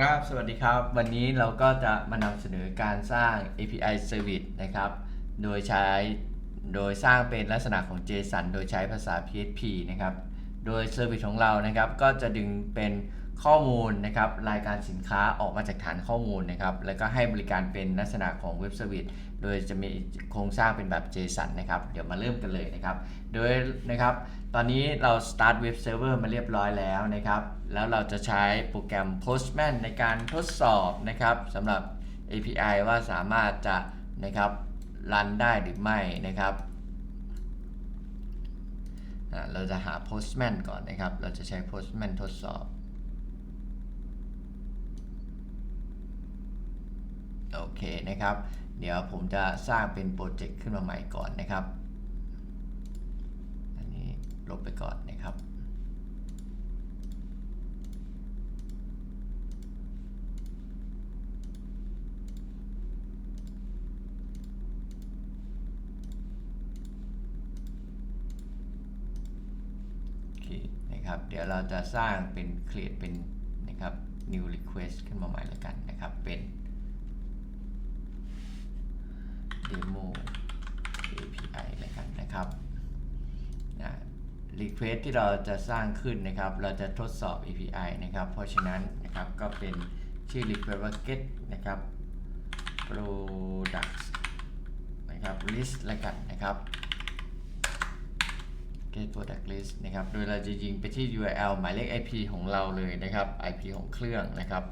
ครับ สวัสดีครับ วันนี้เราก็จะมานำเสนอการสร้าง API Service นะครับ โดยใช้ โดยสร้างเป็นลักษณะของ JSON โดยใช้ภาษา PHP นะครับ โดย Service ของเรานะครับ ก็จะดึงเป็น ข้อมูลนะครับรายการสินค้าออกมาจากฐานข้อมูลนะครับแล้วก็ให้บริการเป็นลักษณะของ Web Service โดยจะมีโครงสร้างเป็นแบบ JSON นะครับเดี๋ยวมาเริ่มกันเลยนะครับ โดยนะครับตอนนี้เรา start web server มาเรียบร้อยแล้วนะครับ แล้วเราจะใช้โปรแกรม Postman ในการทดสอบนะครับสำหรับ API ว่าสามารถจะนะครับรันได้หรือไม่นะครับเราจะหา Postman ก่อนนะครับ เราจะใช้ Postman ทดสอบ โอเค นะครับ เดี๋ยวผมจะสร้างเป็นโปรเจกต์ขึ้นมาใหม่ก่อนนะครับ อันนี้ลบไปก่อนนะครับโอเคนะครับเดี๋ยวเราจะสร้างเป็น create เป็นนะครับ new request ขึ้นมาใหม่แล้วกันนะครับ เป็น demo API แล้วกั นะครับนะ request ที่เราจะสร้างขึ้นนะครับ เราจะทดสอบ API นะครับ เพราะฉะนั้นนะครับก็เป็นชื่อ request ว่า get นะครับ products นะครับ list ล้วกันนะครับ get product list นะครับ โดยเราจะยิงไปที่ URL หมายเลข IP ของเราเลยนะครับ IP ของเครื่องนะครับ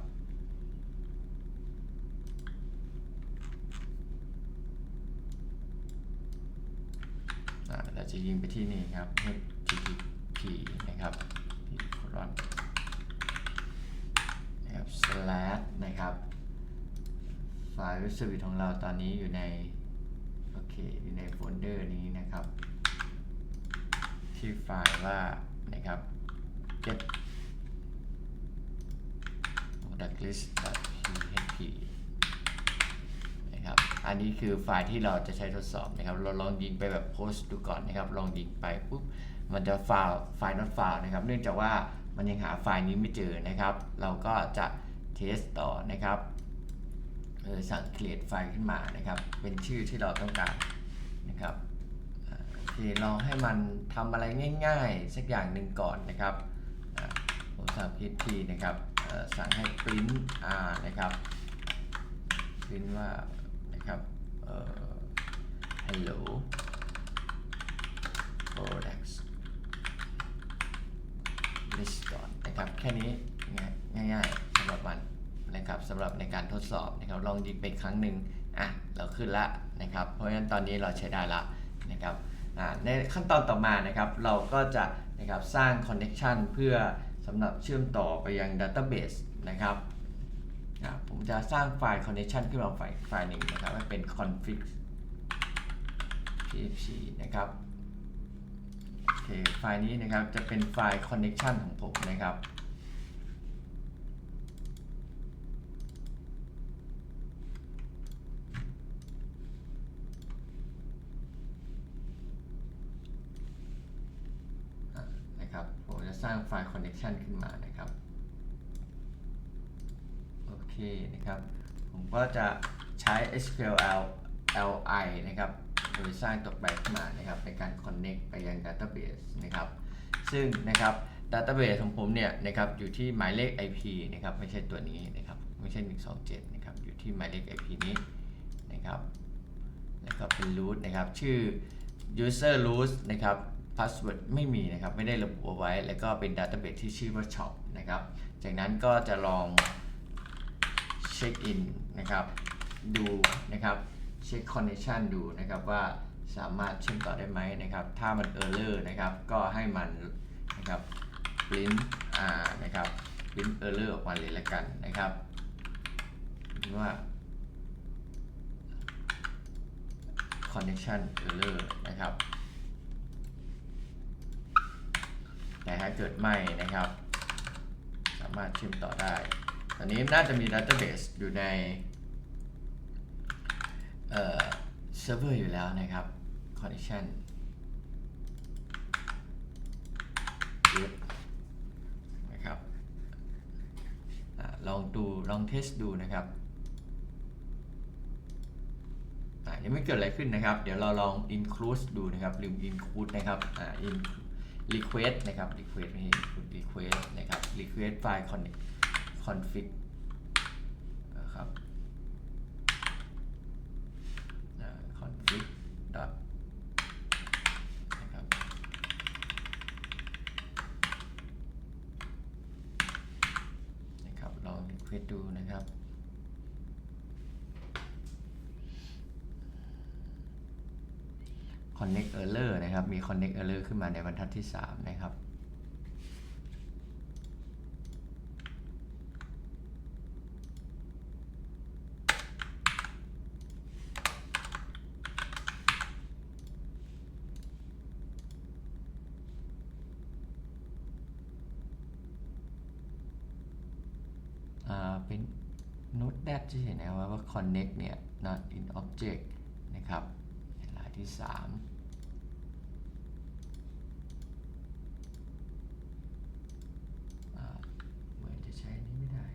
อ่าเราจะ ยิงไปที่นี่ครับ http นะครับที่โคลอนะครับ slash นะครับไฟล์เว็บเซอร์วิสของเราตอนนี้อยู่ใน โอเค อยู่ในโฟลเดอร์นี้นะครับ ที่ไฟล์ว่า นะครับ get product list php อันนี้คือไฟล์ที่เราจะใช้ทดสอบนะครับ เราลองยิงไปแบบโพสต์ดูก่อนนะครับ ลองยิงไปปุ๊บ มันจะไฟล์ไฟล์ not file นะครับ เนื่องจากว่ามันยังหาไฟล์นี้ไม่เจอนะครับ เราก็จะเทสต่อนะครับเออสั่ง create ไฟล์ขึ้นมานะครับ เป็นชื่อที่เราต้องการนะครับอ่าโอเคลองให้มันทำอะไรง่าย ๆ สักอย่างหนึ่งก่อนนะครับผมสั่ง php นะครับสั่งให้ print r นะครับพิมพ์ว่า ครับเอ่อ hello products list ก่อนนะครับแค่นี้ง่ายง่ายๆสำหรับมันนะครับสำหรับในการทดสอบนะครับลองยิงไปครั้งหนึ่งอะเราขึ้นละนะครับเพราะฉะนั้นตอนนี้เราใช้ได้ละนะครับอ่าในขั้นตอนต่อมานะครับเราก็จะนะครับสร้าง connection เพื่อสำหรับเชื่อมต่อไปยัง database นะครับ จะสร้างไฟล์ connection ขึ้นมาไฟล์ไฟล์หนึ่งนะครับให้เป็น config php นะครับโอเคไฟล์นี้นะครับจะเป็นไฟล์ connection ของผมนะครับนะครับผมจะสร้างไฟล์ connection ขึ้นมานะครับ โอ เคนะครับ ผมก็จะใช้ SQL li นะครับ โดยสร้างตัวแปรขึ้นมานะครับในการ connect ไปยัง database นะครับ ซึ่งนะครับ database ของผมเนี่ยนะครับอยู่ที่หมายเลข IP นะครับไม่ใช่ตัวนี้นะครับไม่ใช่ 127 นะครับอยู่ที่หมายเลข IP นี้นะครับแล้วก็เป็น root นะครับชื่อ user root นะครับ password ไม่มีนะครับไม่ได้ระบุเอาไว้ แล้วก็เป็น database ที่ชื่อว่า shop นะครับ จากนั้นก็จะลอง ช็คอินนะครับดูนะครับเช็คคอนเนคชันดูนะครับว่าสามารถเชื่อมต่อได้ไหมนะครับ ถ้ามันเออร์เลอร์นะครับก็ให้มันนะครับ print r นะครับ print error อร์ออกมาเลยละกันนะครับว่า connection error นะครับ แต่ถ้าเกิดไม่นะครับ สามารถเชื่อมต่อได้ อนนี้น่าจะมี database อยู่ในเอ่อเซิร์ฟเวอร์อยู่แล้วนะครับ connection นะครับอ่าเราองดูลองเทสดูนะครับยังไม่เกิดอะไรขึ้นนะครับ เดี๋ยวเราลอง include ดูนะครับ ลืม include นะครับอ่า in request นะครับ request ไม่ใช่ request นะครับ request file connect config นะครับอ่า config นะครับนะครับลอง request ดูนะครับค connect error นะครับ มี connect error ขึ้นมาในบรรทัดที่ 3 นะครับ เป็น note that เห็นนะครับว่า connect เนี่ย not in object นะครับในรายที่ 3 อ่าเหมือนจะใช้อันนี้ไม่ได้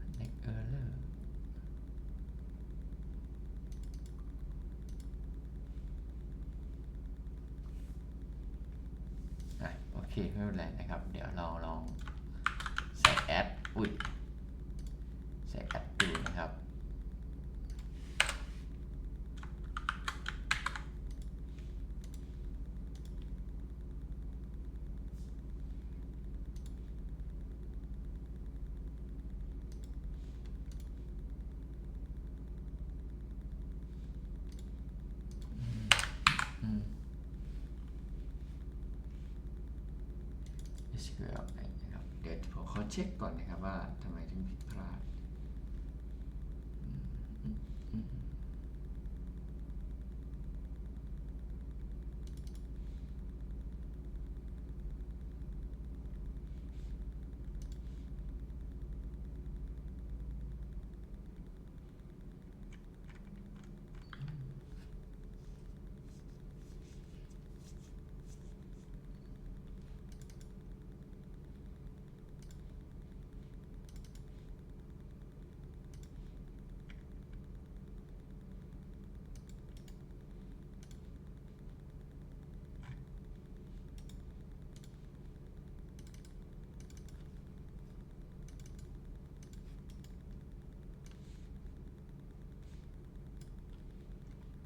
connect error อะโอเค ไม่เป็นไรนะครับ เดี๋ยวเราลองใส่แอุ้ยใส่แอดดูนะครับอืม SQL เช็คก่อนนะครับว่าทำไมถึงผิดพลาดอืมอืมอืม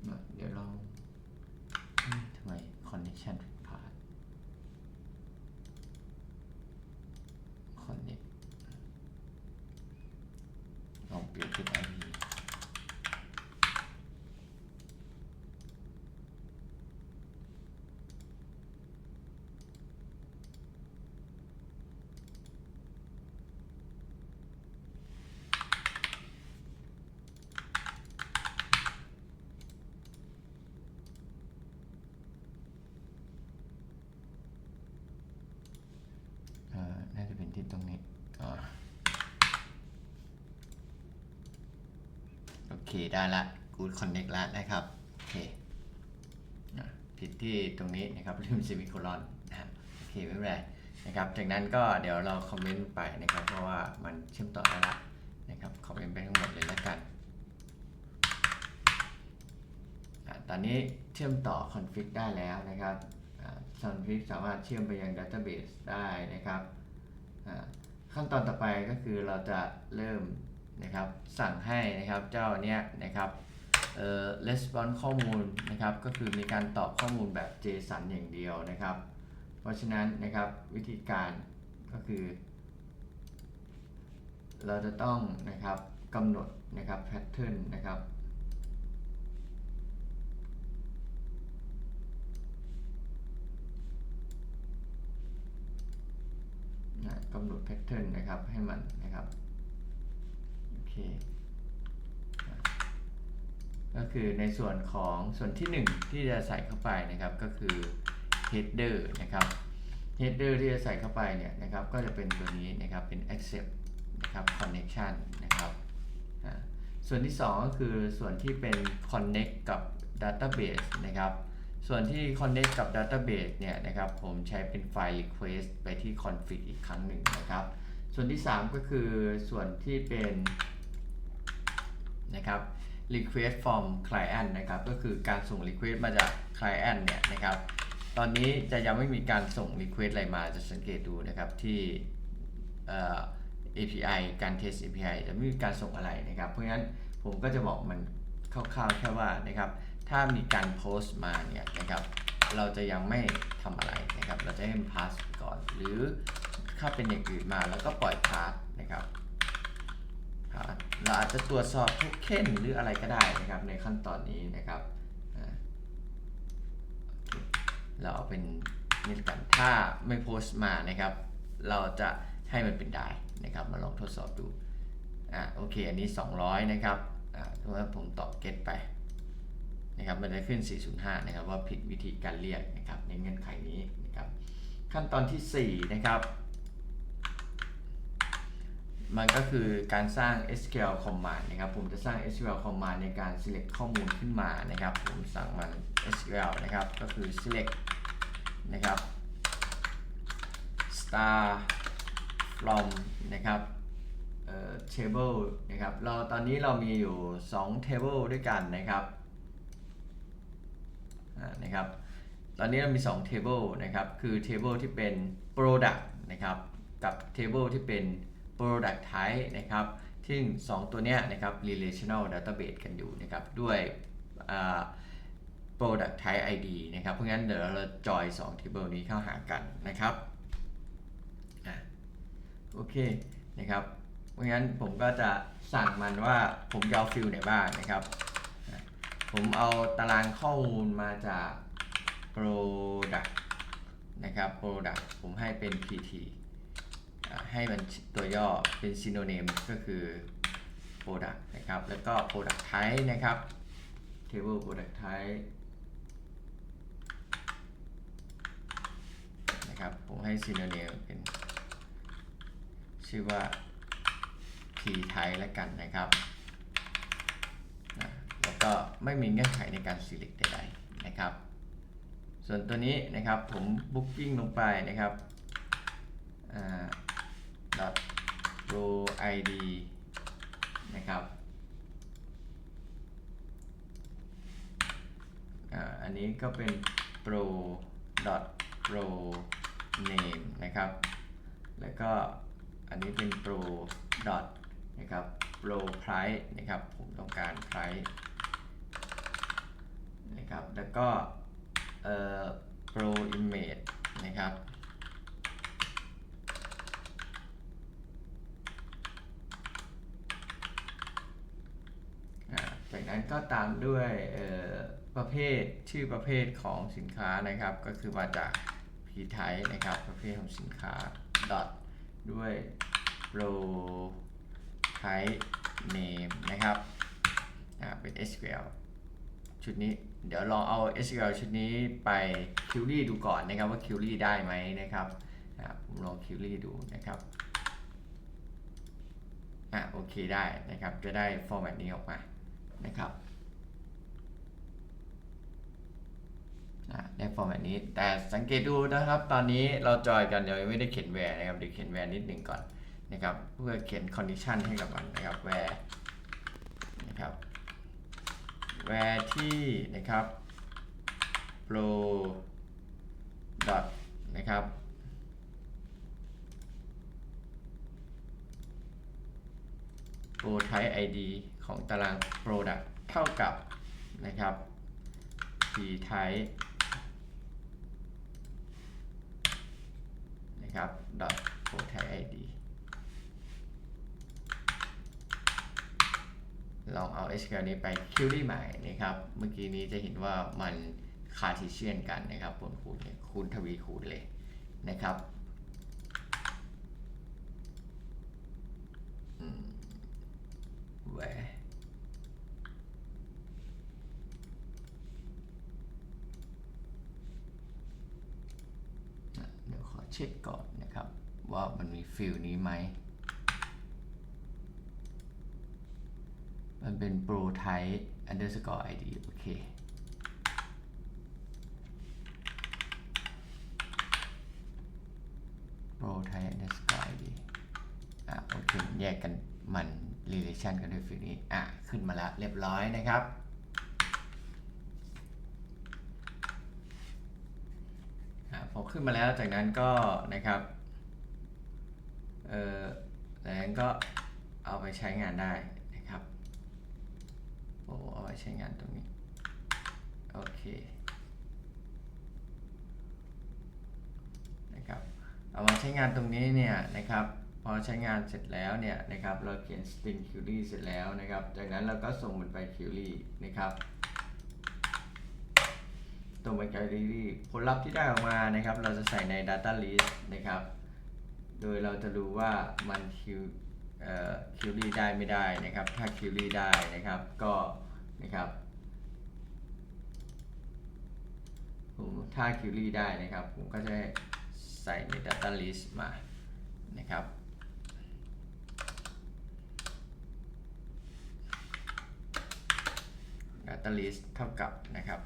มาเดี๋ยวเราเอ๊ะทำไม connection ผิดพลาด connect ลองเปลี่ยนเป็น IP เอ่อ น่าจะเป็นที่ตรงนี้โอเคได้ละ Good Connect แล้วนะครับ โอเคผิดที่ตรงนี้นะครับลืม semicolon นะโอเคไม่เป็นไรนะครับ จากนั้นก็เดี๋ยวเราคอมเมนต์ไปนะครับ เพราะว่ามันเชื่อมต่อได้ละนะครับคอมเมนต์ไปทั้งหมดเลยแล้วกันตอนนี้เชื่อมต่อคอนฟิกได้แล้วนะครับคอนฟิกสามารถเชื่อมไปยัง Database ได้นะครับ ขั้นตอนต่อไปก็คือเราจะเริ่มนะครับสั่งให้นะครับเจ้าเนี้ยนะครับเอ่อ response ข้อมูลนะครับก็คือมีการตอบข้อมูลแบบ JSON อย่างเดียวนะครับ เพราะฉะนั้นนะครับวิธีการก็คือ เราจะต้องนะครับกำหนดนะครับ pattern นะครับ นะกำหนดแพทเทิร์นนะครับให้มันนะครับโอเคนะก็คือในส่วนของส่วนที่ 1 ที่จะใส่เข้าไปนะครับก็คือ header นะครับ header ที่จะใส่เข้าไปเนี่ยนะครับก็จะเป็นตัวนี้นะครับเป็น accept นะครับ connection นะครับส่วนที่ 2 ก็คือส่วนที่เป็น connect กับ database นะครับ ส่วนที่ connect กับ database เนี่ยนะครับผมใช้เป็นไฟล์ request ไปที่ config อีกครั้งหนึ่งนะครับ ส่วนที่ 3 ก็คือส่วนที่เป็นนะครับ request from client นะครับก็คือการส่ง request มาจาก client เนี่ยนะครับ ตอนนี้จะยังไม่มีการส่ง request อะไรมาจะสังเกตดูนะครับที่เอ่อ API การ test API จะไม่มีการส่งอะไรนะครับ เพราะงั้นผมก็จะบอกมันคร่าวๆแค่ว่านะครับ ถ้ามีการโพสต์มาเนี่ยนะครับเราจะยังไม่ทำอะไรนะครับ เราจะให้มัน pass ไปก่อน หรือถ้าเป็นอย่างอื่นมาแล้วก็ปล่อย pass นะครับเราอาจจะตรวจสอบโทเค็นหรืออะไรก็ได้นะครับในขั้นตอนนี้นะครับเราเอาเป็นนี่กันถ้าไม่โพสต์มานะครับ เราจะให้มันเป็นได้นะครับ มาลองทดสอบดูอ่าโอเค อันนี้ 200 นะครับอ่าเพราะผมตอบ get ไป นะครับมันจะขึ้น 405 นะครับว่าผิดวิธีการเรียกนะครับในเงื่อนไขนี้นะครับขั้นตอนทีสี่ 4 นะครับ มันก็คือการสร้าง SQL command นะครับผมจะสร้าง SQL command ในการ select ข้อมูลขึ้นมานะครับ ผมสั่งมัน SQL นะครับก็คือ select นะครับ star from นะครับเอ่อ table นะครับเราตอนนี้เรามีอยู่ 2 table ด้วยกันนะครับ นะครับตอนนี้เรามี2 table นะครับคือ table ที่เป็น product นะครับกับ table ที่เป็น product type นะครับซึ่ง 2 ตัวเนี้ยนะครับ relational database กันอยู่นะครับด้วย product type ID นะครับ เพราะงั้นเดี๋ยวเราจอย 2 table นี้เข้าหากันนะครับโอเคนะครับ เพราะงั้นผมก็จะสั่งมันว่าผมจะเอาฟิลไหนบ้างนะครับ ผมเอาตารางข้อมูลมาจาก product นะครับ product ผมให้เป็น pt ให้มันตัวย่อเป็น synonym ก็คือ product นะครับ แล้วก็ product type นะครับ table product type นะครับ ผมให้ synonym เป็น ชื่อว่า p type แล้วกันนะครับ แล้วก็ไม่มีเงื่อนไขในการ select ใดๆนะครับ ส่วนตัวนี้นะครับผม booking ลงไปนะครับ dot row id นะครับอันนี้ก็เป็น pro dot row name นะครับ แล้วก็อันนี้เป็น pro dot นะครับ pro price นะครับ ผมต้องการ price นะครับ แล้วก็เอ่อ pro image นะครับ จากนั้นก็ตามด้วยประเภทชื่อประเภทของสินค้านะครับ ก็คือมาจาก p type นะครับ ประเภทของสินค้า dot ด้วย pro type name นะครับเป็น SQL ชุดนี้ เดี๋ยวลองเอา SQL ชุดนี้ไป query ดูก่อนนะครับว่า query ได้ไหมนะครับผมลอง query ดูนะครับอะโอเคได้นะครับจะได้ format นี้ออกมานะครับอะได้ format นี้แต่สังเกตดูนะครับ ตอนนี้เราจอยกันยังไม่ได้เขียน where นะครับเดี๋ยวเขียน where นิดหนึ่งก่อนนะครับเพื่อเขียน condition ให้กับมันนะครับ where นะครับ where ที่นะครับ pro dot นะครับ pro type id ของตาราง product เท่ากับนะครับ p type นะครับ dot pro type id ลองเอา SQL นี้ไป query ใหม่นะครับ เมื่อกี้นี้จะเห็นว่ามันคาร์ t เชียนกันนะครับคูณคูณเลยคูณทวีคูณเลยนะครับอืม where อะเดี๋ยวขอเช็คก่อนนะครับ ว่ามันมีฟิลนี้ไหม มันเป็น pro type underscore id โอเคโปร type underscore อะโอเค แยกกันมัน relation กันด้วยฟิลนี้ อะ ขึ้นมาแล้วเรียบร้อยนะครับอะพอขึ้นมาแล้วจากนั้นก็นะครับ เออจากนั้นก็เอาไปใช้งานได้ อ้เอาไปใช้งานตรงนี้ โอเคนะครับเอามาใช้งานตรงนี้เนี่ยนะครับพอใช้งานเสร็จแล้วเนี่ยนะครับเราเขียน string query เสร็จแล้วนะครับ จากนั้นเราก็ส่งมันไป query นะครับตรงไป query ผลลัพธ์ที่ได้ออกมานะครับ เราจะใส่ใน data list นะครับ โดยเราจะดูว่ามัน q เอ่อ query ได้ไม่ได้นะครับ ถ้า query ได้นะครับก็นะครับผมถ้า query ได้นะครับ ผมก็จะใส่ใน data list มานะครับ data list เท่ากับนะครับ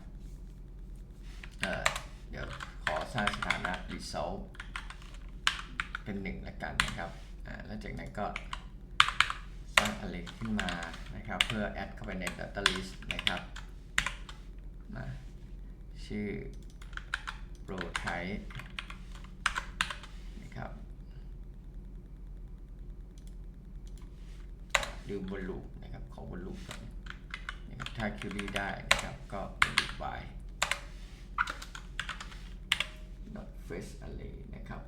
เเดี๋ยวขอสร้างสถานะ result เป็นหนึ่งละกันนะครับ แล้วจากนั้นก็ สร้าง array ขึ้นมานะครับ เพื่อ add เข้าไปใน data list นะครับมาชื่อ pro type นะครับลืมบนลูปนะครับของบนลูปก่อนนะครับถ้า query ได้นะครับ ก็บนลูป by not fetch array นะครับ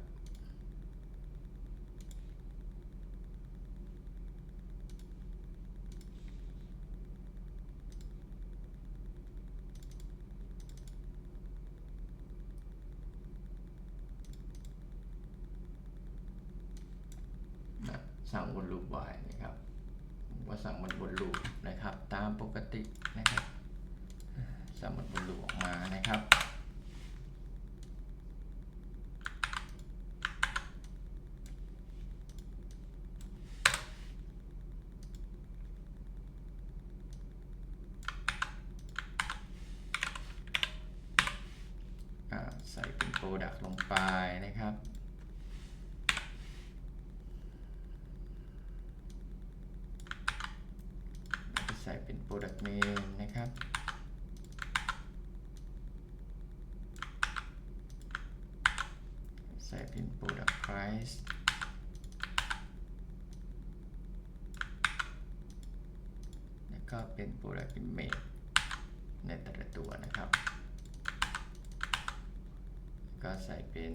นะ สั่งบนลูปไว้นะครับว่าสั่งมันบนลูปนะครับ ตามปกตินะครับสั่งมันบนลูปออกมานะครับ อ่าใส่เป็นโปรดักต์ลงไปนะครับ แล้วก็ใส่เป็น product name นะครับ ใส่เป็น product price แล้วก็เป็น product image ในแต่ละตัวนะครับ ก็ใส่เป็น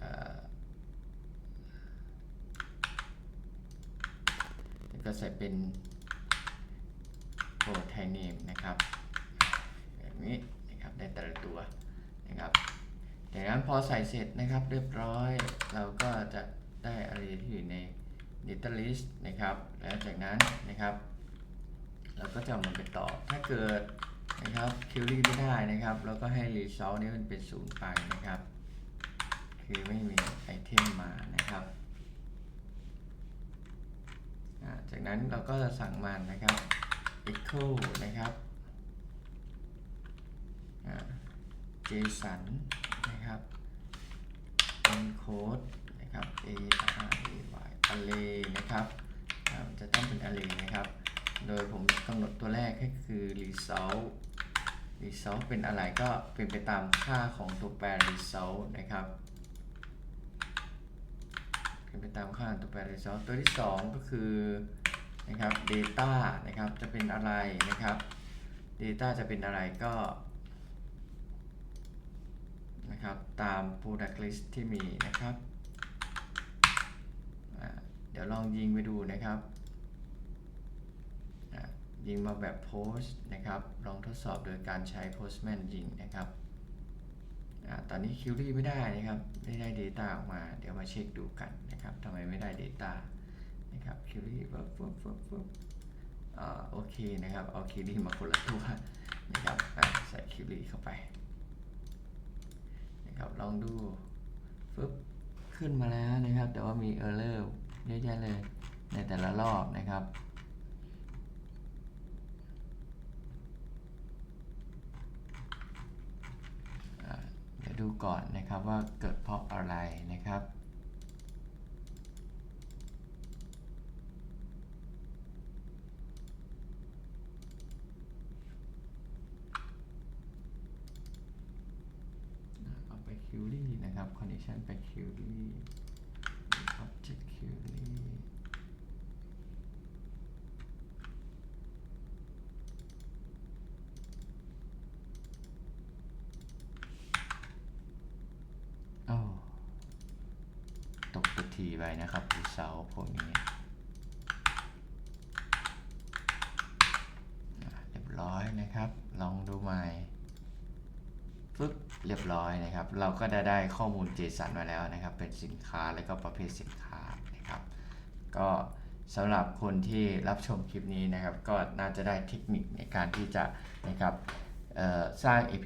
เอ่อ แล้ว ก็ใส่เป็นโปรไทเนมนะครับแบบนี้นะครับในแต่ละตัวนะครับจากนั้นพอใส่เสร็จนะครับเรียบร้อย เราก็จะได้อะไรที่อยู่ใน data list นะครับแล้วจากนั้นนะครับ เราก็จะเอามันไปต่อถ้าเกิดนะครับ query ไม่ได้นะครับเราก็ให้ result นี้มันเป็นศูนย์ไปนะครับ คือไม่มีไอเทมมานะครับ จากนั้นเราก็จะสั่งมันนะครับ echo นะครับ json นะครับ encode นะครับ a r a y array นะครับจะต้องเป็น array นะครับ โดยผมกำหนดตัวแรกให้คือ result result เป็นอะไรก็เป็นไปตามค่าของตัวแปร result นะครับ เป็นไปตามค่าตัวแปร result ตัวที่ 2 ก็คือนะครับ data นะครับจะเป็นอะไรนะครับ data จะเป็นอะไรก็นะครับตาม product list ที่มีนะครับ เดี๋ยวลองยิงไปดูนะครับยิงมาแบบ post นะครับ ลองทดสอบโดยการใช้ postman ยิงนะครับ ตอนนี้ query ไม่ได้นะครับไม่ได้ data ออกมา เดี๋ยวมาเช็คดูกันนะครับทำไมไม่ได้ data นะครับ query ฟึบฟึบฟึบฟึบอ่าโอเคนะครับ เอา query มาคนละตัวนะครับใส่ query เข้าไปนะครับลองดูฟึบขึ้นมาแล้วนะครับ แต่ว่ามี error เยอะแยะเลยในแต่ละรอบนะครับ อ่าเดูก่อนนะครับว่าเกิดเพราะอะไรนะครับ เอาไปคิวรี่นะครับ condition ไปคิวรี่ ไใบนะครับเสาพวกนี้เรียบร้อยนะครับ ลองดูใหม่ปึ๊บเรียบร้อยนะครับ เราก็ได้ได้ข้อมูลเจสันมาแล้วนะครับ เป็นสินค้าแล้วก็ประเภทสินค้านะครับ ก็สำหรับคนที่รับชมคลิปนี้นะครับ ก็น่าจะได้เทคนิคในการที่จะนะครับสร้าง API